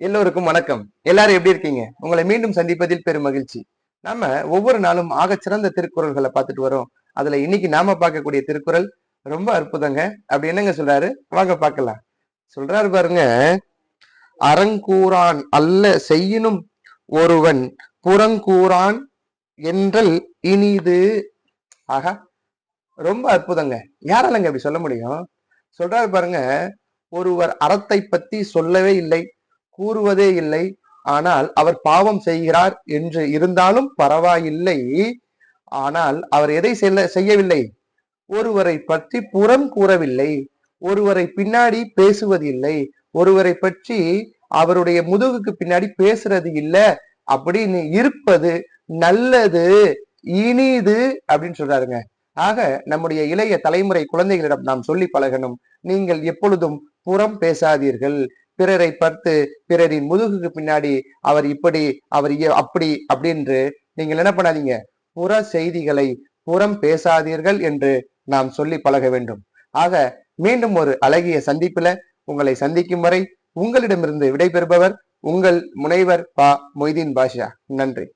எல்லோருக்கும் வணக்கம். எல்லாரும் எப்படி இருக்கீங்க? உங்களை மீண்டும் சந்திப்பதில் பெரும் மகிழ்ச்சி. நாம ஒவ்வொரு நாளும் ஆகச் சிறந்த திருக்குறள்களை பார்த்துட்டு வரோம். அதுல இன்னைக்கு நாம பார்க்கக்கூடிய திருக்குறள் ரொம்ப அற்புதங்க. அப்படி என்னங்க சொல்றாரு? வாங்க பார்க்கலாம். சொல்றாரு பாருங்க. அறங்கூறான் அல்ல செய்யினும் ஒருவன் புறங்கூறான் என்றல் இனிது. ஆகா ரொம்ப அற்புதங்க. யாராலங்க அப்படி சொல்ல முடியும்? சொல்றாரு பாருங்க. ஒருவர் அறத்தை பத்தி சொல்லவே இல்லை. கூறுவதே இல்லை. ஆனால் அவர் பாவம் செய்கிறார் என்று இருந்தாலும் பரவாயில்லை. ஆனால் அவர் எதை செல்ல செய்யவில்லை? ஒருவரை பற்றி புறம் கூறவில்லை. ஒருவரை பின்னாடி பேசுவதில்லை. ஒருவரை பற்றி அவருடைய முதுகுக்கு பின்னாடி பேசுறது இல்ல. அப்படின்னு இருப்பது நல்லது. இனிது அப்படின்னு சொல்றாருங்க. ஆக நம்முடைய இளைய தலைமுறை குழந்தைகளிடம் நாம் சொல்லி பழகணும். நீங்கள் எப்பொழுதும் புறம் பேசாதீர்கள். பிறரை பார்த்து பிறரின் முதுகுக்கு பின்னாடி அவர் இப்படி அவர் அப்படி அப்படின்னு நீங்கள் என்ன பண்ணாதீங்க? புற செய்திகளை புறம் பேசாதீர்கள் என்று நாம் சொல்லி பழக வேண்டும். ஆக மீண்டும் ஒரு அழகிய சந்திப்பில உங்களை சந்திக்கும் வரை உங்களிடமிருந்து விடைபெறுபவர் உங்கள் முனைவர் பா மொய்தீன் பாஷா. நன்றி.